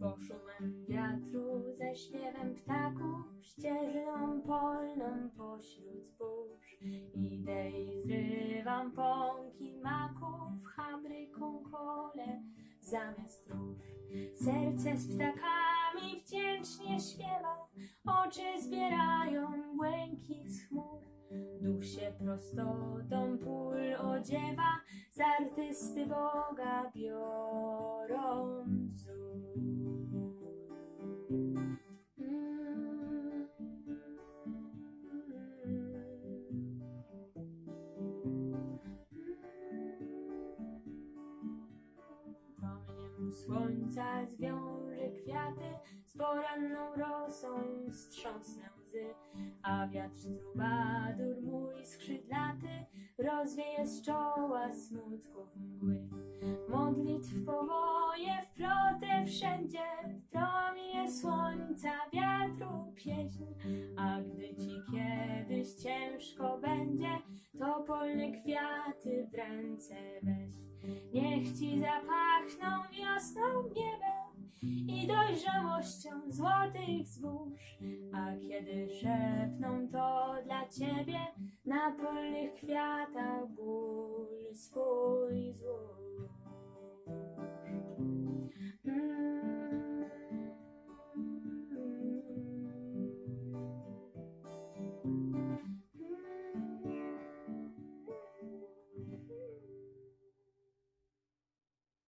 Po szumem wiatru, ze śpiewem ptaków, ścieżną polną pośród zbóż. Idę i zrywam pąki maków, habryką kole zamiast róż. Serce z ptakami wdzięcznie śpiewa, oczy zbierają błękit z chmur. Duch się prostotą pól odziewa, z artysty Boga biorąc Słońca zwiąże kwiaty, z poranną rosą wstrząsnę łzy, a wiatr trubadur mój skrzydlaty rozwieje z czoła smutków mgły. Modlitw powoje wplotę wszędzie, w promienie słońca, wiatru pieśń, a gdy ci kiedyś ciężko będzie, to polne kwiaty w ręce weź. Niech ci zapachną wiosną niebem i dojrzałością złotych zbóż, a kiedy szepną to dla ciebie na polnych kwiatach ból swój złóż.